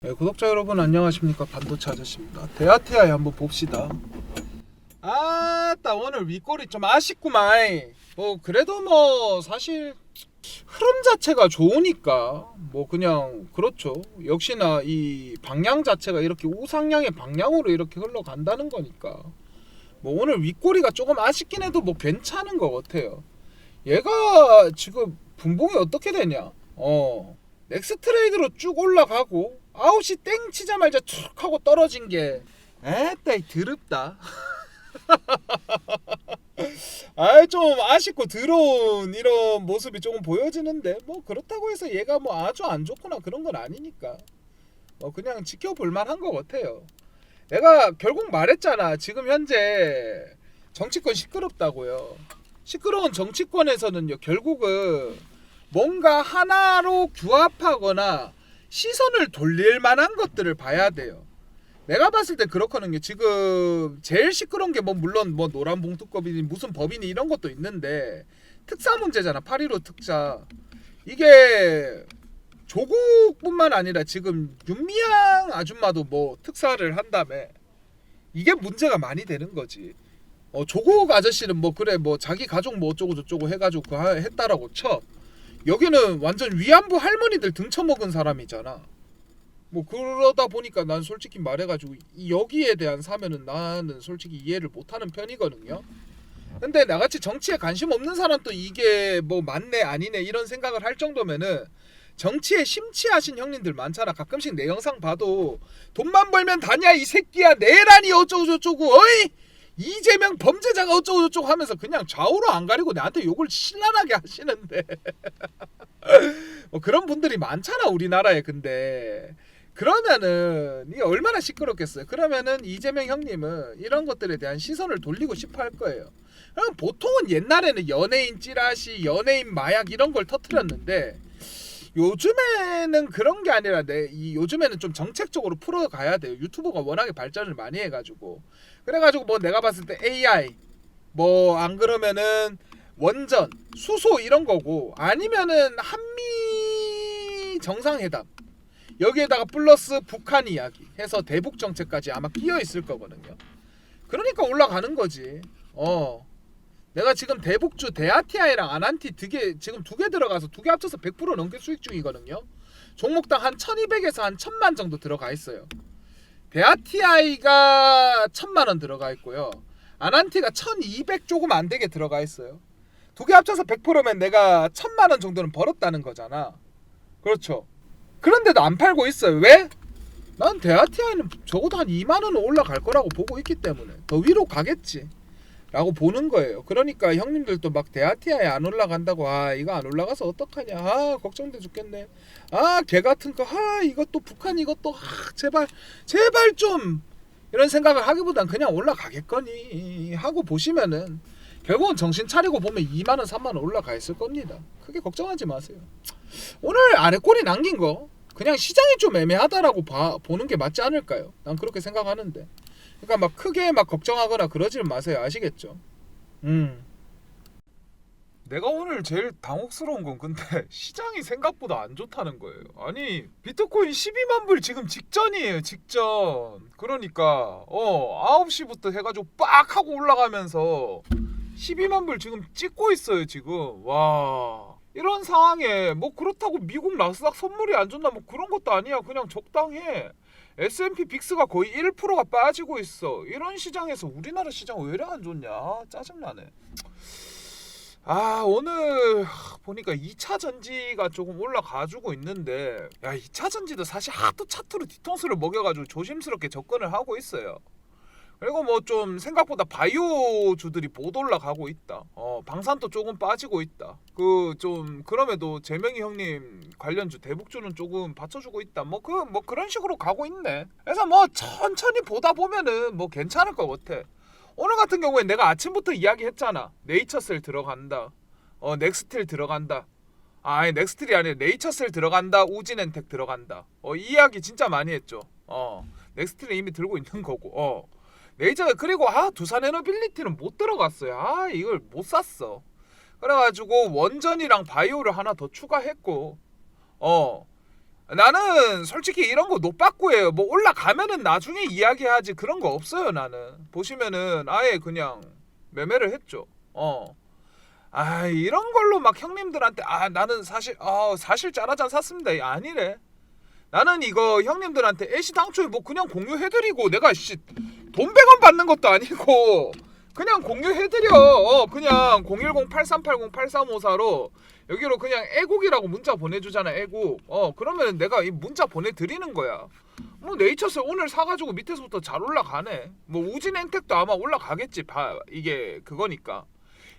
네, 구독자 여러분 안녕하십니까? 반도체 아저씨입니다. 대하티아이 한번 봅시다. 아따 오늘 윗골이 좀 아쉽구만 뭐 그래도 뭐 사실 흐름 자체가 좋으니까 뭐 그냥 그렇죠. 역시나 이 방향 자체가 이렇게 우상향의 방향으로 이렇게 흘러간다는 거니까 뭐 오늘 윗골이가 조금 아쉽긴 해도 뭐 괜찮은 것 같아요. 얘가 지금 분봉이 어떻게 되냐? 어 넥스트레이드로 쭉 올라가고 아웃이 땡 치자마자 툭 하고 떨어진 게 에따이 드럽다. 아이 좀 아쉽고 더러운 이런 모습이 조금 보여지는데 뭐 그렇다고 해서 얘가 뭐 아주 안 좋거나 그런 건 아니니까. 뭐 그냥 지켜볼 만한 것 같아요. 내가 결국 말했잖아. 지금 현재 정치권 시끄럽다고요. 시끄러운 정치권에서는요 결국은 뭔가 하나로 규합하거나 시선을 돌릴 만한 것들을 봐야 돼요. 내가 봤을 때 그렇거든요. 지금 제일 시끄러운 게 뭐 물론 뭐 노란 봉투법이니 무슨 법이니 이런 것도 있는데 특사 문제잖아. 8.15 특사. 이게 조국뿐만 아니라 지금 윤미향 아줌마도 뭐 특사를 한다며 이게 문제가 많이 되는 거지. 어, 조국 아저씨는 뭐 그래 뭐 자기 가족 뭐 어쩌고 저쩌고 해가지고 그 하- 했다라고 쳐. 여기는 완전 위안부 할머니들 등쳐먹은 사람이잖아. 뭐 그러다 보니까 난 솔직히 말해가지고 이- 여기에 대한 사면은 나는 솔직히 이해를 못하는 편이거든요. 근데 나같이 정치에 관심 없는 사람도 이게 뭐 맞네 아니네 이런 생각을 할 정도면은 정치에 심취하신 형님들 많잖아. 가끔씩 내 영상 봐도 돈만 벌면 다냐 이 새끼야 내란이 어쩌고 저쩌고 어이 이재명 범죄자가 어쩌고 저쩌고 하면서 그냥 좌우로 안 가리고 나한테 욕을 신랄하게 하시는데. 뭐 그런 분들이 많잖아 우리나라에 근데. 그러면은 이게 얼마나 시끄럽겠어요. 그러면은 이재명 형님은 이런 것들에 대한 시선을 돌리고 싶어 할 거예요. 그럼 보통은 옛날에는 연예인 찌라시 연예인 마약 이런 걸 터트렸는데 요즘에는 그런 게 아니라 내 이 요즘에는 좀 정책적으로 풀어가야 돼요. 유튜버가 워낙에 발전을 많이 해가지고 그래가지고 뭐 내가 봤을 때 AI 뭐 안 그러면은 원전 수소 이런 거고 아니면은 한미 정상회담 여기에다가 플러스 북한 이야기 해서 대북 정책까지 아마 끼어 있을 거거든요. 그러니까 올라가는 거지. 어. 내가 지금 대북주 대아티아이랑 아난티 두 개 지금 두 개 들어가서 두 개 합쳐서 100% 넘게 수익 중이거든요. 종목당 한 1200에서 한 1000만 정도 들어가 있어요. 대아티아이가 1000만 원 들어가 있고요. 아난티가 1200 조금 안 되게 들어가 있어요. 두 개 합쳐서 100%면 내가 1000만 원 정도는 벌었다는 거잖아. 그렇죠. 그런데도 안 팔고 있어요. 왜? 난 대아티아이는 적어도 한 2만 원은 올라갈 거라고 보고 있기 때문에 더 위로 가겠지. 라고 보는 거예요. 그러니까 형님들도 막 대아티아에 안 올라간다고 아 이거 안 올라가서 어떡하냐 아 걱정돼 죽겠네 아 개 같은 거아 이것도 북한 이것도 아 제발 제발 좀 이런 생각을 하기보단 그냥 올라가겠거니 하고 보시면은 결국은 정신 차리고 보면 2만 원 3만 원 올라가 있을 겁니다. 크게 걱정하지 마세요. 오늘 아래 꼬리 남긴 거 그냥 시장이 좀 애매하다라고 봐, 보는 게 맞지 않을까요? 난 그렇게 생각하는데. 그러니까 막 크게 막 걱정하거나 그러지 마세요. 아시겠죠? 음. 내가 오늘 제일 당혹스러운 건 근데 시장이 생각보다 안 좋다는 거예요. 아니 비트코인 12만 불 지금 직전이에요. 직전. 그러니까 어 9시부터 해가지고 빡 하고 올라가면서 12만 불 지금 찍고 있어요. 지금 와. 이런 상황에 뭐 그렇다고 미국 나스닥 선물이 안 좋나 뭐 그런 것도 아니야. 그냥 적당해. S&P 빅스가 거의 1%가 빠지고 있어. 이런 시장에서 우리나라 시장 왜 이래 안 좋냐? 짜증나네. 아 오늘 보니까 2차 전지가 조금 올라가지고 있는데 야 2차 전지도 사실 하도 차트로 뒤통수를 먹여가지고 조심스럽게 접근을 하고 있어요. 그리고 뭐 좀 생각보다 바이오주들이 못 올라가고 있다. 어 방산도 조금 빠지고 있다. 그 좀 그럼에도 재명이 형님 관련주 대북주는 조금 받쳐주고 있다. 뭐그 뭐 그런 식으로 가고 있네. 그래서 뭐 천천히 보다 보면은 뭐 괜찮을 것 같아. 오늘 같은 경우에 내가 아침부터 이야기했잖아. 네이처셀 들어간다. 어 넥스틸 들어간다. 아, 아니 넥스틸이 아니라 네이처셀 들어간다. 우진엔텍 들어간다. 어 이 이야기 진짜 많이 했죠. 어 넥스틸은 이미 들고 있는 거고. 어 네이처 그리고 아 두산 에너빌리티는 못 들어갔어요. 아 이걸 못 샀어. 그래가지고 원전이랑 바이오를 하나 더 추가했고 어 나는 솔직히 이런 거 노빠꾸예요. 뭐 올라가면은 나중에 이야기하지 그런 거 없어요. 나는 보시면은 아예 그냥 매매를 했죠. 어. 아 이런 걸로 막 형님들한테 아 나는 사실 아 사실 짜라잔 샀습니다. 이 아니래. 나는 이거 형님들한테 애시 당초에 뭐 그냥 공유해드리고 내가 씨 돈 100원 받는 것도 아니고 그냥 공유해드려. 어 그냥 010-8380-8354로 여기로 그냥 애국이라고 문자 보내주잖아 애국. 어 그러면 내가 이 문자 보내드리는 거야. 뭐 네이처스 오늘 사가지고 밑에서부터 잘 올라가네. 뭐 우진 엔텍도 아마 올라가겠지 봐. 이게 그거니까.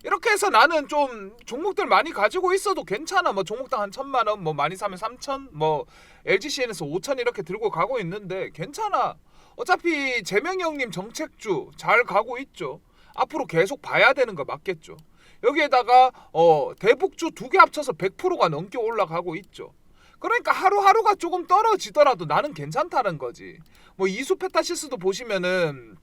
이렇게 해서 나는 좀 종목들 많이 가지고 있어도 괜찮아. 뭐 종목당 한 천만 원 뭐 많이 사면 삼천 뭐 LGCN에서 오천 이렇게 들고 가고 있는데 괜찮아 어차피 재명이 형님 정책주 잘 가고 있죠 앞으로 계속 봐야 되는 거 맞겠죠 여기에다가 어, 대북주 두 개 합쳐서 100%가 넘게 올라가고 있죠. 그러니까 하루하루가 조금 떨어지더라도 나는 괜찮다는 거지. 뭐 이수페타시스도 보시면은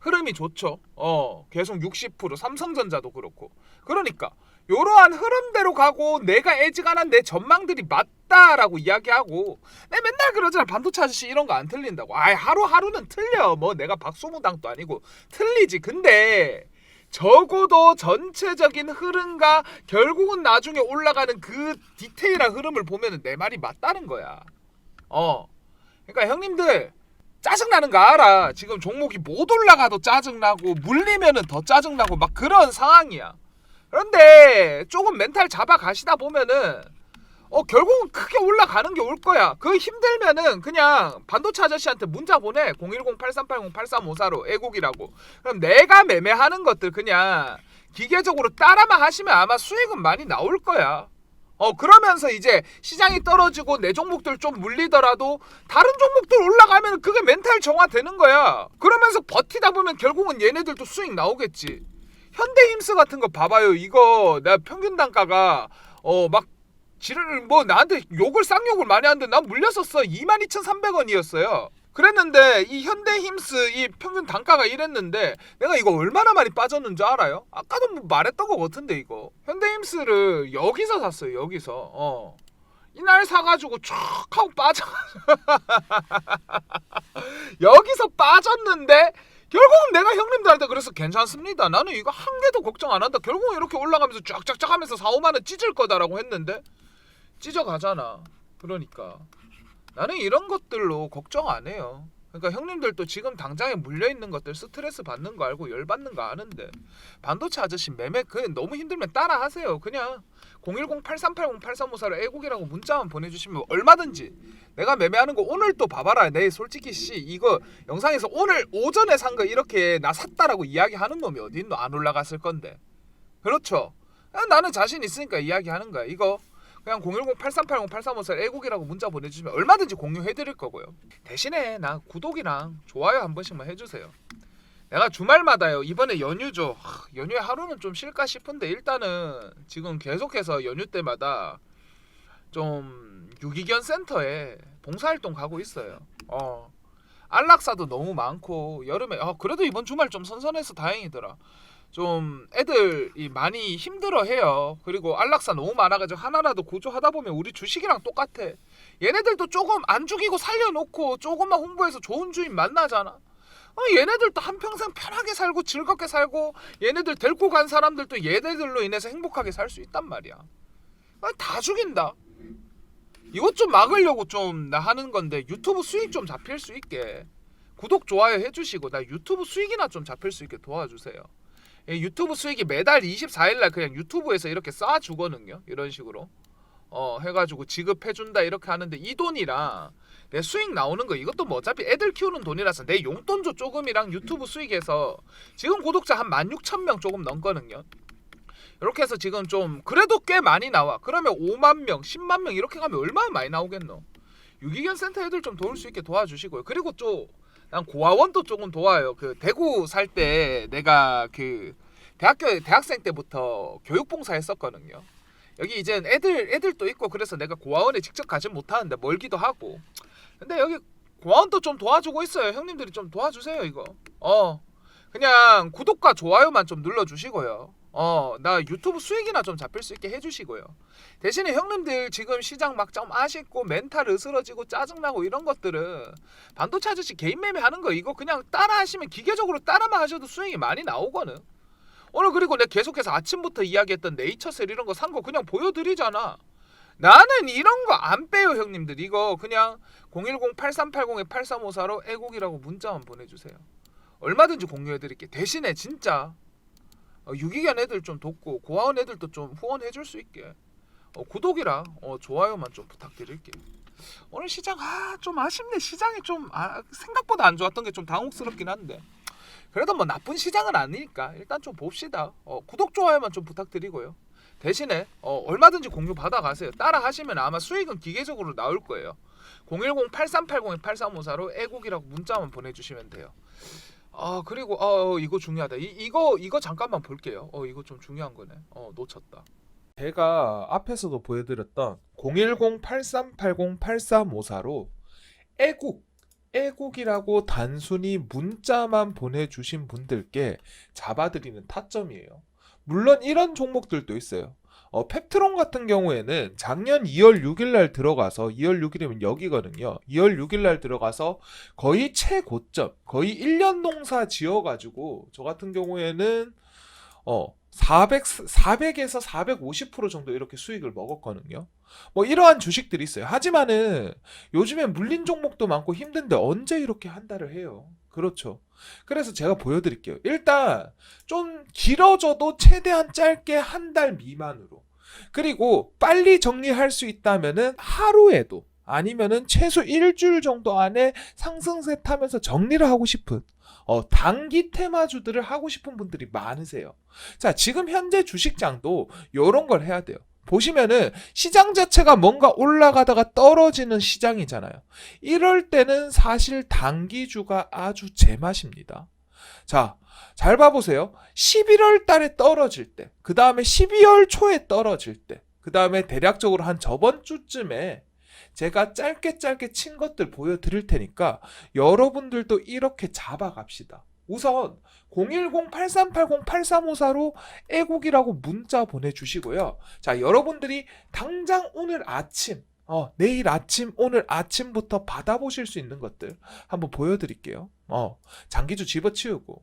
흐름이 좋죠. 어, 계속 60% 삼성전자도 그렇고. 그러니까 이러한 흐름대로 가고 내가 애지간한 내 전망들이 맞다라고 이야기하고 내 맨날 그러잖아 반도체 아저씨 이런 거 안 틀린다고. 아 하루하루는 틀려. 뭐 내가 박수무당도 아니고 틀리지. 근데 적어도 전체적인 흐름과 결국은 나중에 올라가는 그 디테일한 흐름을 보면은 내 말이 맞다는 거야. 어. 그러니까 형님들 짜증 나는 거 알아. 지금 종목이 못 올라가도 짜증 나고 물리면은 더 짜증 나고 막 그런 상황이야. 그런데 조금 멘탈 잡아 가시다 보면은 어 결국은 크게 올라가는 게 올 거야. 그 힘들면은 그냥 반도체 아저씨한테 문자 보내 010-8380-8354로 애국이라고. 그럼 내가 매매하는 것들 그냥 기계적으로 따라만 하시면 아마 수익은 많이 나올 거야. 어 그러면서 이제 시장이 떨어지고 내 종목들 좀 물리더라도 다른 종목들 올라가면 그게 멘탈 정화되는 거야. 그러면서 버티다 보면 결국은 얘네들도 수익 나오겠지. 현대힘스 같은 거 봐봐요. 이거 내가 평균 단가가 어 막 지를 뭐 나한테 욕을 쌍욕을 많이 하는데 난 물렸었어. 22,300원이었어요. 그랬는데 이 현대힘스 이 평균 단가가 이랬는데 내가 이거 얼마나 많이 빠졌는 줄 알아요? 아까도 뭐 말했던 것 같은데 이거. 현대힘스를 여기서 샀어요 여기서. 어. 이날 사가지고 촥 하고 빠져. 여기서 빠졌는데 결국은 내가 형님들한테 그래서 괜찮습니다. 나는 이거 한 개도 걱정 안 한다. 결국은 이렇게 올라가면서 쫙쫙쫙 하면서 4, 5만 원 찢을 거다라고 했는데 찢어가잖아. 그러니까 나는 이런 것들로 걱정 안 해요. 그러니까 형님들도 지금 당장에 물려 있는 것들 스트레스 받는 거 알고 열 받는 거 아는데 반도체 아저씨 매매 그 너무 힘들면 따라 하세요. 그냥 010-8380-8354로 애국이라고 문자만 보내주시면 얼마든지 내가 매매하는 거 오늘 또 봐봐라. 내 솔직히 씨 이거 영상에서 오늘 오전에 산 거 이렇게 나 샀다라고 이야기하는 놈이 어디 있노? 안 올라갔을 건데. 그렇죠. 아, 나는 자신 있으니까 이야기하는 거야. 이거 그냥 010-8380-8354 애국이라고 문자 보내주시면 얼마든지 공유해드릴 거고요. 대신에 나 구독이랑 좋아요 한 번씩만 해주세요. 내가 주말마다요. 이번에 연휴죠. 하, 연휴에 하루는 좀 쉴까 싶은데 일단은 지금 계속해서 연휴 때마다 좀 유기견 센터에 봉사활동 가고 있어요. 어. 안락사도 너무 많고 여름에 아 그래도 이번 주말 좀 선선해서 다행이더라. 좀 애들이 많이 힘들어해요. 그리고 안락사 너무 많아가지고 하나라도 구조하다 보면 우리 주식이랑 똑같아. 얘네들도 조금 안 죽이고 살려놓고 조금만 홍보해서 좋은 주인 만나잖아. 어, 얘네들도 한평생 편하게 살고 즐겁게 살고 얘네들 데리고 간 사람들도 얘네들로 인해서 행복하게 살 수 있단 말이야. 아, 다 죽인다. 이것 좀 막으려고 좀 나 하는 건데 유튜브 수익 좀 잡힐 수 있게 구독 좋아요 해주시고 나 유튜브 수익이나 좀 잡힐 수 있게 도와주세요. 예, 유튜브 수익이 매달 24일날 그냥 유튜브에서 이렇게 쏴주거든요. 이런 식으로 어 해가지고 지급해준다 이렇게 하는데 이 돈이랑 내 수익 나오는 거 이것도 뭐 어차피 애들 키우는 돈이라서 내 용돈조 조금이랑 유튜브 수익에서 지금 구독자 한 16,000명 조금 넘거든요. 이렇게 해서 지금 좀 그래도 꽤 많이 나와. 그러면 5만 명, 10만 명 이렇게 가면 얼마나 많이 나오겠노? 유기견 센터 애들 좀 도울 수 있게 도와주시고요. 그리고 또 난 고아원도 조금 도와요. 그 대구 살 때 내가 그 대학교 대학생 때부터 교육봉사 했었거든요. 여기 이제 애들 애들도 있고 그래서 내가 고아원에 직접 가진 못하는데 멀기도 하고. 근데 여기 고아원도 좀 도와주고 있어요. 형님들이 좀 도와주세요 이거. 어 그냥 구독과 좋아요만 좀 눌러주시고요. 어, 나 유튜브 수익이나 좀 잡힐 수 있게 해주시고요. 대신에 형님들 지금 시장 막 좀 아쉽고 멘탈 으스러지고 짜증나고 이런 것들은 반도체 아저씨 개인 매매 하는 거 이거 그냥 따라 하시면 기계적으로 따라만 하셔도 수익이 많이 나오거든. 오늘 그리고 내가 계속해서 아침부터 이야기했던 네이처셀 이런 거 산 거 그냥 보여드리잖아. 나는 이런 거 안 빼요 형님들 이거 그냥 010-8380-8354로 애국이라고 문자만 보내주세요. 얼마든지 공유해드릴게. 대신에 진짜 어, 유기견 애들 좀 돕고 고아원 애들도 좀 후원해 줄 수 있게 어, 구독이랑 어, 좋아요만 좀 부탁드릴게. 오늘 시장 아 좀 아쉽네. 시장이 좀 아, 생각보다 안 좋았던 게 좀 당혹스럽긴 한데 그래도 뭐 나쁜 시장은 아니니까 일단 좀 봅시다. 어, 구독 좋아요만 좀 부탁드리고요. 대신에 어, 얼마든지 공유 받아가세요. 따라 하시면 아마 수익은 기계적으로 나올 거예요. 010-8380-8354로 애국이라고 문자만 보내주시면 돼요. 아 그리고 어 이거 중요하다. 이, 이거 이거 잠깐만 볼게요. 어 이거 좀 중요한 거네. 어 놓쳤다. 제가 앞에서도 보여드렸던 010-8380-8354로 애국, 애국이라고 단순히 문자만 보내주신 분들께 잡아드리는 타점이에요. 물론 이런 종목들도 있어요. 어, 펩트론 같은 경우에는 작년 2월 6일 날 들어가서 2월 6일이면 여기거든요. 2월 6일 날 들어가서 거의 최고점, 거의 1년 농사 지어 가지고 저 같은 경우에는 어 400, 400에서 450% 정도 이렇게 수익을 먹었거든요. 뭐 이러한 주식들이 있어요. 하지만은 요즘에 물린 종목도 많고 힘든데 언제 이렇게 한 달을 해요? 그렇죠. 그래서 제가 보여드릴게요. 일단 좀 길어져도 최대한 짧게 한 달 미만으로. 그리고 빨리 정리할 수 있다면은 하루에도 아니면은 최소 일주일 정도 안에 상승세 타면서 정리를 하고 싶은 어, 단기 테마주들을 하고 싶은 분들이 많으세요. 자, 지금 현재 주식장도 이런 걸 해야 돼요. 보시면은 시장 자체가 뭔가 올라가다가 떨어지는 시장이잖아요. 이럴 때는 사실 단기주가 아주 제맛입니다. 자, 잘 봐보세요. 11월 달에 떨어질 때, 그 다음에 12월 초에 떨어질 때, 그 다음에 대략적으로 한 저번 주쯤에 제가 짧게 짧게 친 것들 보여드릴 테니까 여러분들도 이렇게 잡아갑시다. 우선 010-8380-8354로 애국이라고 문자 보내주시고요. 자, 여러분들이 당장 오늘 아침, 어, 내일 아침, 오늘 아침부터 받아보실 수 있는 것들 한번 보여드릴게요. 어, 장기주 집어치우고.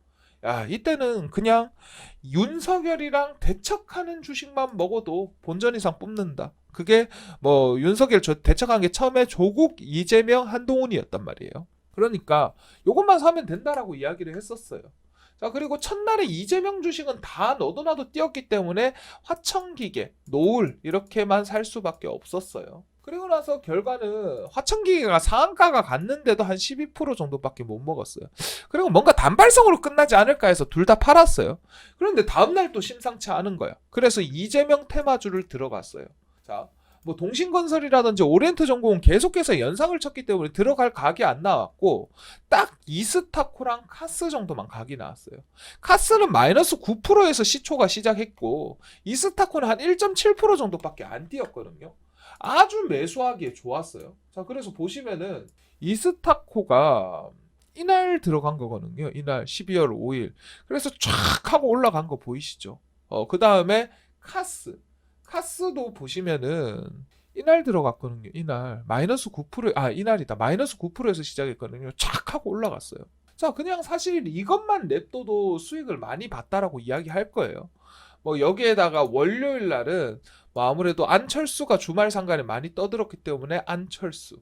야, 이때는 그냥 윤석열이랑 대척하는 주식만 먹어도 본전 이상 뽑는다. 그게 뭐 윤석열 저- 대척한 게 처음에 조국, 이재명, 한동훈이었단 말이에요. 그러니까 요것만 사면 된다라고 이야기를 했었어요. 자, 그리고 첫날에 이재명 주식은 다 너도 나도 뛰었기 때문에 화천기계, 노을 이렇게만 살 수밖에 없었어요. 그리고 나서 결과는 화천기계가 상한가가 갔는데도 한 12% 정도밖에 못 먹었어요. 그리고 뭔가 단발성으로 끝나지 않을까 해서 둘 다 팔았어요. 그런데 다음날 또 심상치 않은 거야. 그래서 이재명 테마주를 들어갔어요. 자, 뭐 동신건설이라든지 오리엔트 전공은 계속해서 연상을 쳤기 때문에 들어갈 각이 안 나왔고 딱 이스타코랑 카스 정도만 각이 나왔어요. 카스는 마이너스 9%에서 시초가 시작했고 이스타코는 한 1.7% 정도밖에 안 뛰었거든요. 아주 매수하기에 좋았어요. 자, 그래서 보시면은 이스타코가 이날 들어간 거거든요. 이날 12월 5일. 그래서 쫙 하고 올라간 거 보이시죠? 어, 그 다음에 카스. 카스도 보시면은 이날 들어갔거든요. 이날 마이너스 9% 아, 이날이다. 마이너스 9%에서 시작했거든요. 쫙 하고 올라갔어요. 자, 그냥 사실 이것만 냅둬도 수익을 많이 봤다라고 이야기할 거예요. 뭐 여기에다가 월요일 날은 뭐 아무래도 안철수가 주말 상간에 많이 떠들었기 때문에 안철수,